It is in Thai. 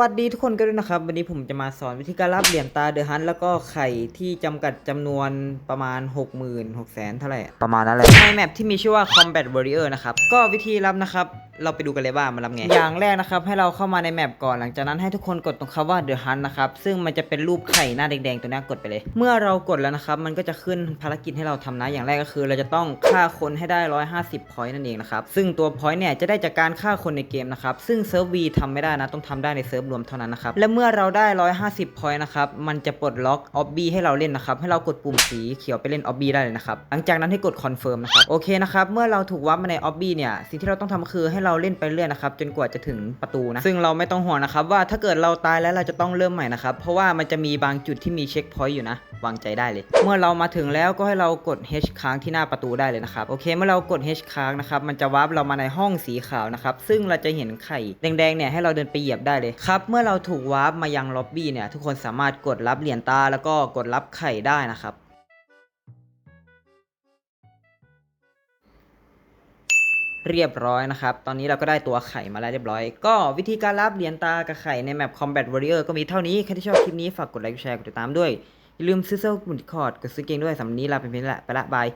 วัสดีทุกคนกันด้วยนะครับ วันนี้ผมจะมาสอนวิธีการรับเหรียญตาเดอะฮันแล้วก็ไข่ที่จำกัดจำนวนประมาณ 6 0 0 0 0 6 0 0 0 0เท่าไหร่อะประมาณนั้นแหละในแมปที่มีชื่อว่า Combat Warrior นะครับ ก็วิธีรับนะครับ เราไปดูกันเลยว่ามันรับไง อย่างแรกนะครับ ให้เราเข้ามาในแมปก่อนหลังจากนั้นให้ทุกคนกดตรงคำว่า The Hunt นะครับ ซึ่งมันจะเป็นรูปไข่หน้าแดงๆตัวนี้กดไปเลย เมื่อเรากดแล้วนะครับมันก็จะขึ้นภารกิจให้เราทำนะอย่างแรกก็คือ เราจะต้องฆ่าคนให้ได้ 150 point นั่นเองนะครับซึ่งตัว point เนี่ยจะได้จากการฆ่าคนในเกมนะครับซึ่งเซิร์ฟวีทำไม่ได้นะต้องทำได้ในเซิร์ฟรวมเท่านั้นนะครับและเมื่อเราได้ 150 point นะครับมันจะปลดล็อกออบบี้ให้เราเล่นนะครับให้เรากดปุ่มสีเขียวไปเล่นออบบี้ได้เลยนะครับหลังจากนั้นให้กดคอนเฟิร์มนะครับโอเคนะครับเมื่อเราถูกวับมาในออบบี้เนี่ยสิ่งที่เราต้องทำก็คือให้เราเล่นไปเรื่อยนะครับจนกว่าจะถึงประตูนะซึ่งเราไม่ต้องห่วงนะครับว่าถ้าเกิดเราตายแล้วเราจะต้องเริ่มใหม่นะครับเพราะว่ามันจะมีบางจุดที่มีเช็คพอยต์อยู่นะวางใจได้เลย เมื่อเรามาถึงแล้วก็ให้เรากด H ค้างที่หน้าประตูได้เลยนะครับโอเค เมื่อเรากด H ค้างนะครับมันจะวาร์ปเรามาในห้องสีขาวนะครับซึ่งเราจะเห็นไข่แดงๆเนี่ยให้เราเดินไปเหยียบได้เลยครับเมื่อเราถูกวาร์ปมายังล็อบบี้เนี่ยทุกคนสามารถกดรับเหรียญตาแล้วก็กดรับไข่ได้นะครับเรียบร้อยนะครับ ตอนนี้เราก็ได้ตัวไข่มาแล้วเรียบร้อย ก็วิธีการรับเหรียญตากับไข่ในแมป Combat Warrior ก็มีเท่านี้ ใครที่ชอบคลิปนี้ฝากกดไลค์กดแชร์กดติดตามด้วย อย่าลืมซื้อเสื้อกุ่มดิคอร์ดกดซื้อเกงด้วยสำหรับนี้ลาไปเพียงแหละไปละบาย